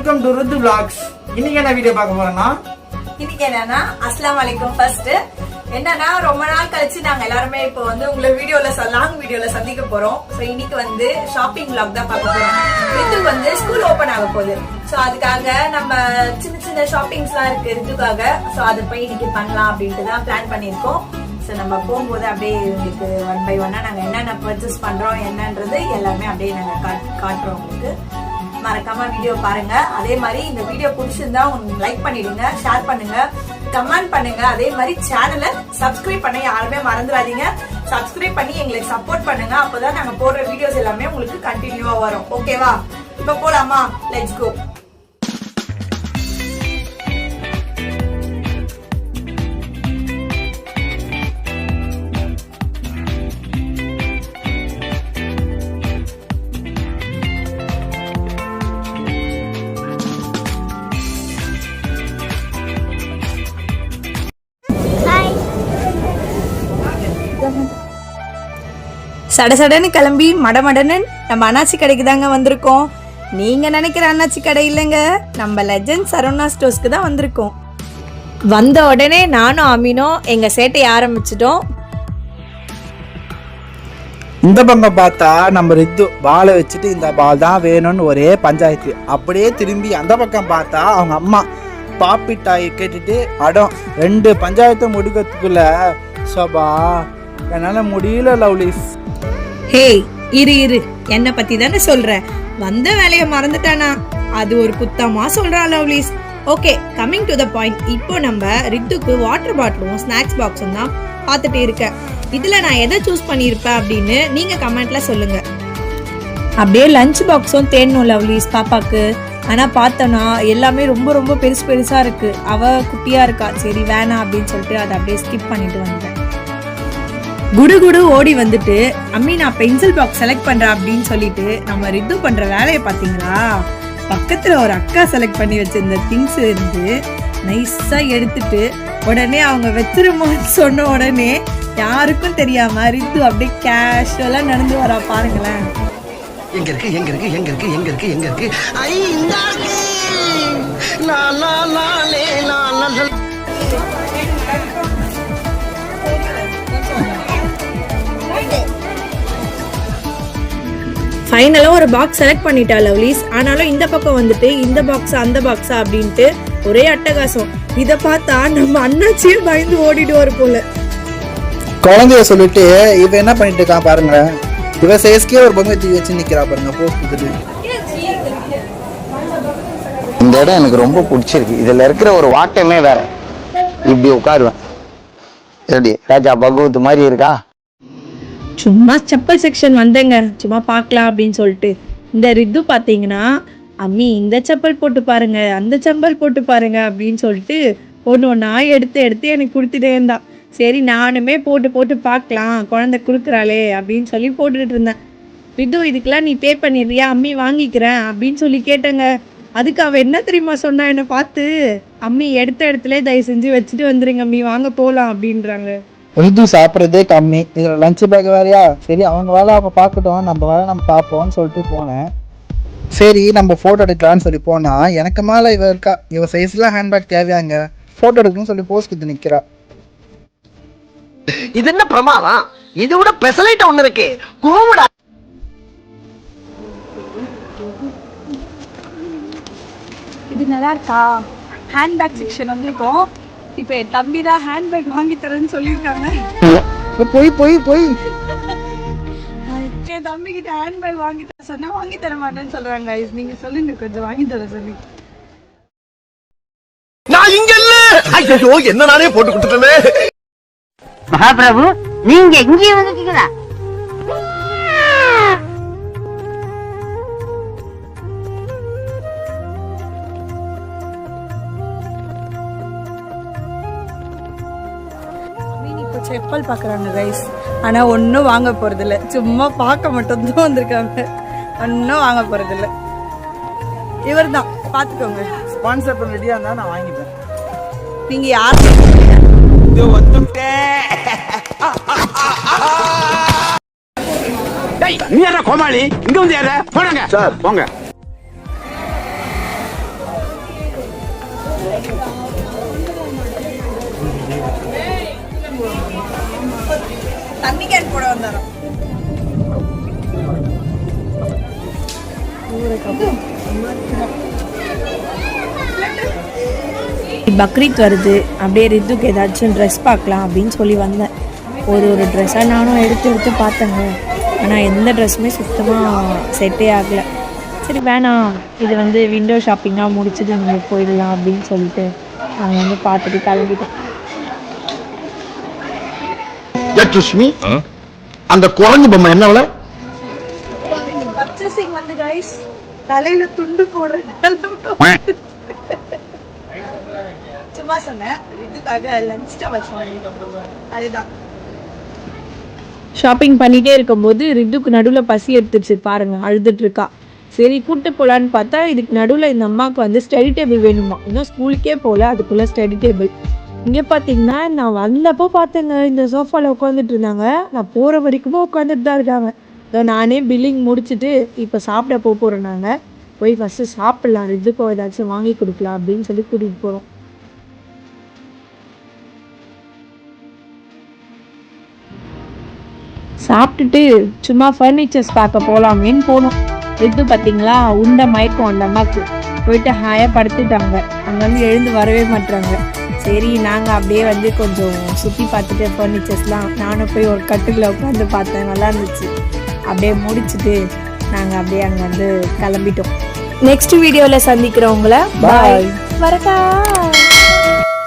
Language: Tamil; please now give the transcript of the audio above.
வெல்கம் டு ருத்து பிளாக்ஸ் இன்னைக்கு என்ன வீடியோ பார்க்க போறோம்னா? இன்னைக்கு என்னன்னா அஸ்லாம் வலைக்கும் ஃபர்ஸ்ட் என்னன்னா ரொம்ப நாள் கழிச்சு நாங்க எல்லாருமே இப்போ வந்து உங்களை வீடியோல லாங் வீடியோல சந்திக்க போறோம். சோ இன்னைக்கு வந்து ஷாப்பிங் பிளாக் தான் பார்க்க போறோம். ரித்து வந்து ஸ்கூல் ஓபன் ஆக போகுது. சோ அதுக்காக நம்ம சின்ன சின்ன ஷாப்பிங்ஸ்லாம் இருக்கு ரித்துக்காக. சோ அதை போய் இன்னைக்கு பண்ணலாம் அப்படின்ட்டு தான் பிளான் பண்ணியிருக்கோம். ஸோ நம்ம போகும்போது அப்படியே உங்களுக்கு ஒன் பை ஒன்னா நாங்க என்னென்ன பர்ச்சேஸ் பண்றோம் என்னன்றது எல்லாமே அப்படியே நாங்க காட்- காட்டுறோம் உங்களுக்கு. மறக்காம வீடியோ பாருங்க. அதே மாதிரி இந்த வீடியோ பிடிச்சிருந்தா உங்களுக்கு லைக் பண்ணிடுங்க ஷேர் பண்ணுங்க கமெண்ட் பண்ணுங்க. அதே மாதிரி சேனலை சப்ஸ்கிரைப் பண்ண யாருமே மறந்துடாதீங்க. சப்ஸ்கிரைப் பண்ணி எங்களுக்கு சப்போர்ட் பண்ணுங்க. அப்பதான் நாங்க போடுற வீடியோஸ் எல்லாமே உங்களுக்கு கண்டினியூவா வரும். ஓகேவா இப்ப போலாமா? லெட்ஸ் கோ சடசடன்னு கிளம்பி மடமடன்னு நம்ம அண்ணாச்சி கடைக்கு தாங்க வந்திருக்கோம். நீங்க நினைக்கிற அண்ணாச்சி கடை இல்லைங்க. நம்ம லெஜண்ட் சரவணா ஸ்டோர்ஸ்க்கு தான் வந்திருக்கோம். வந்த உடனே நானும் அமீனும் எங்க சேட்டையை ஆரம்பிச்சிட்டோம். இந்த பக்கம் பார்த்தா நம்ம ரித்து பாலை வச்சுட்டு இந்த பால் தான் வேணும்னு ஒரே பஞ்சாயத்து. அப்படியே திரும்பி அந்த பக்கம் பார்த்தா அவங்க அம்மா பாப்பிட்டாயை கேட்டுட்டு அடம் ரெண்டு பஞ்சாயத்தை முடிக்கிறதுக்குள்ள சோபா என்னால முடியல லவ்லிஸ். ஹே இரு இரு. என்ன பத்தி தானே சொல்ற? வந்த வேலையை மறந்துட்டானா? அது ஒரு குத்தமா சொல்றா lovelies. Okay coming to the point இப்போ நம்ம ரித்துக்கு வாட்டர் பாட்டிலும் ஸ்நாக்ஸ் பாக்ஸும் தான் பார்த்துட்டு இருக்கேன் இதில் நான் எதை சூஸ் பண்ணியிருப்பேன் அப்படின்னு நீங்கள் கமெண்ட்டில் சொல்லுங்கள் அப்படியே லஞ்ச் பாக்ஸும் தேடணும் லவ்லீஸ் பாப்பாக்கு. ஆனால் பார்த்தோன்னா எல்லாமே ரொம்ப ரொம்ப பெருசு பெருசாக இருக்குது அவள் குட்டியாக இருக்கா? சரி வேணாம் அப்படின்னு சொல்லிட்டு அதை அப்படியே ஸ்கிப் பண்ணிட்டு வந்துட்டேன் குடு குடு ஓடி வந்துட்டு அம்மி நான் பென்சில் பாக்ஸ் செலக்ட் பண்றேன் அப்படின்னு சொல்லிட்டு நம்ம ரித்து பண்ற வேலையை பாத்தீங்களா பக்கத்துல ஒரு அக்கா செலக்ட் பண்ணி வச்சிருந்த திங்ஸ் இருந்து நைஸா எடுத்துட்டு உடனே அவங்க வச்சிருமான்னு சொன்ன உடனே யாருக்கும் தெரியாம ரித்து அப்படியே கேஷுவலா நடந்து வரா பாருங்களேன். எங்க இருக்கு எங்க இருக்கு எங்க இருக்கு எங்க இருக்கு எங்க இருக்கு? ஐ இந்த ஃபைனலாக ஒரு பாக்ஸ் செலக்ட் பண்ணிட்டா லவ்லீஸ். ஆனாலும் இந்த பக்கம் வந்துட்டு இந்த பாக்ஸ் அந்த பாக்ஸா அப்படின்ட்டு ஒரே அட்டகாசம். இதை பார்த்தா நம்ம அண்ணாச்சியே பயந்து ஓடிடுவார் போல. குழந்தைய சொல்லிட்டு இவ என்ன பண்ணிட்டு இருக்கான் பாருங்க. இவ சேஸ்கே ஒரு பொம்மை தூக்கி வச்சு நிக்கிறா பாருங்க போக்குது இந்த இடம் எனக்கு ரொம்ப பிடிச்சிருக்கு. இதுல இருக்கிற ஒரு வாட்டமே வேற. இப்படி உட்காருவேன். எப்படி ராஜா பகவத் மாதிரி இருக்கா? சும்மா செப்பல் செக்ஷன் வந்தேங்க. சும்மா பார்க்கலாம் அப்படின்னு சொல்லிட்டு. இந்த ரித்து பார்த்தீங்கன்னா அம்மி இந்த செப்பல் போட்டு பாருங்க அந்த செப்பல் போட்டு பாருங்க அப்படின்னு சொல்லிட்டு ஒன்று ஒன்றா எடுத்து எடுத்து எனக்கு கொடுத்துட்டே இருந்தான் சரி நானுமே போட்டு போட்டு பார்க்கலாம். குழந்தை கொடுக்குறாளே அப்படின்னு சொல்லி போட்டுட்டு இருந்தேன். ரித்து இதுக்கெல்லாம் நீ பே பண்ணிடுறியா? அம்மி வாங்கிக்கிறேன் அப்படின்னு சொல்லி கேட்டேங்க. அதுக்கு அவன் என்ன தெரியுமா சொன்னா? என்னை பார்த்து அம்மி எடுத்த இடத்துல தயவு செஞ்சு வச்சுட்டு வந்துருங்க அம்மி. வாங்க போகலாம் அப்படின்றாங்க. ரிது சாப்பிட்றதே கம்மி. இதுல லஞ்ச் பேக் வேறையா? சரி அவங்க வேலை அவங்க பார்க்கட்டும். நம்ம வேலை நம்ம பார்ப்போம்னு சொல்லிட்டு போனேன். சரி நம்ம ஃபோட்டோ எடுக்கலாம்னு சொல்லி போனா எனக்கு மேலே இவ இருக்கா? இவ சைஸ்ல ஹேண்ட்பேக் தேவையாங்க. ஃபோட்டோ எடுக்கணும்னு சொல்லி போஸ்ட் கொடுத்து நிக்கிறா. இது என்ன பிரமாதம்? இது விட பெசலைட் ஒண்ணு இருக்கு. கோவிடா இது நல்லா இருக்கா? ஹேண்ட்பேக் செக்ஷன் வந்திருக்கோம் இப்போ என் தம்பி தான் ஹேண்ட்பேக் வாங்கி தரேன்னு சொல்லியிருக்காங்க. போய் போய் போய். என் தம்பி கிட்ட ஹேண்ட்பேக் வாங்கி தர சொன்னா வாங்கி தர மாட்டேன்னு சொல்றாங்க guys. நீங்க சொல்லுங்க கொஞ்சம் வாங்கி தர சொல்லி. நான் இங்க இல்ல. ஐயோ என்ன நானே போட்டு கொடுத்துட்டேனே. மகாபிரபு நீங்க எங்கேயும் வந்துட்டீங்களா செப்பல் பார்க்குறாங்க கைஸ் ஆனால் ஒன்றும் வாங்க போகிறதில்ல சும்மா பார்க்க மட்டும்தான் வந்திருக்காங்க. ஒன்றும் வாங்க போகிறதில்ல இவர் தான் பார்த்துக்கோங்க ஸ்பான்சர் பண்ண ரெடியாக இருந்தால் நான் வாங்கிப்பேன். நீங்கள் யார்? இது வந்துட்டேன் நீ யாரா கோமாளி? இங்கே வந்து யாரா போனாங்க. சார். போங்க. Thank you. தண்ணி கேன் போட வந்தாராம் பக்ரீத் வருது அப்படியே ரித்துக்கு ஏதாச்சும் ட்ரெஸ் பார்க்கலாம் அப்படின்னு சொல்லி வந்தேன். ஒரு ஒரு ட்ரெஸ்ஸாக நானும் எடுத்து எடுத்து பார்த்தேங்க. ஆனால் எந்த ட்ரெஸ்ஸுமே சுத்தமாக செட்டே ஆகலை. சரி வேணாம். இது வந்து விண்டோ ஷாப்பிங்காக முடிச்சுட்டு நம்ம போயிடலாம் அப்படின்னு சொல்லிட்டு நாங்கள் வந்து பார்த்துட்டு கிளம்பிட்டோம். சுஷ்மி அந்த குரங்கு பொம்மை என்ன விலை? பர்ச்சேசிங் வந்து கைஸ் தலையில துண்டு போடுற சும்மா சொன்னேன் இதுக்காக லஞ்ச் டவர்ஸ் அதுதான். ஷாப்பிங் பண்ணிட்டே இருக்கும்போது ரித்துக்கு நடுவில் பசி எடுத்துருச்சு பாருங்க அழுதுட்டு இருக்கா. சரி கூட்டு போகலான்னு பார்த்தா இதுக்கு நடுவில் இந்த அம்மாவுக்கு வந்து ஸ்டடி டேபிள் வேணுமா. இன்னும் ஸ்கூலுக்கே போகல அதுக்குள்ளே ஸ்டடி டேபிள் இங்கே பார்த்தீங்கன்னா நான் வந்தப்போ பார்த்தேங்க இந்த சோஃபாவில் உட்காந்துட்டு இருந்தாங்க. நான் போகிற வரைக்குமே உட்காந்துட்டு தான் இருக்காங்க. இதோ நானே பில்லிங் முடிச்சுட்டு இப்போ சாப்பிட போக போகிறோம் நாங்கள் போய் ஃபஸ்ட்டு சாப்பிட்லாம். இதுக்கோ ஏதாச்சும் வாங்கி கொடுக்கலாம் அப்படின்னு சொல்லி கூட்டிகிட்டு போகிறோம் சாப்பிட்டுட்டு சும்மா ஃபர்னிச்சர்ஸ் பார்க்க போகலாமேன்னு போனோம். இது பார்த்தீங்களா உண்ட மயக்கம் அந்த அம்மாக்கு. போயிட்டு ஹாயாக படுத்துட்டாங்க. அங்கேருந்து எழுந்து வரவே மாட்டாங்க சரி நாங்கள் அப்படியே வந்து கொஞ்சம் சுற்றி பார்த்துட்டு ஃபர்னிச்சர்ஸ்லாம் நானும் போய் ஒரு கட்டில் உட்காந்து பார்த்தேன். நல்லா இருந்துச்சு. அப்படியே முடிச்சுட்டு நாங்கள் அப்படியே அங்கே வந்து கிளம்பிட்டோம். நெக்ஸ்ட் வீடியோவில் சந்திக்கிறவங்கள பாய் வரட்டா.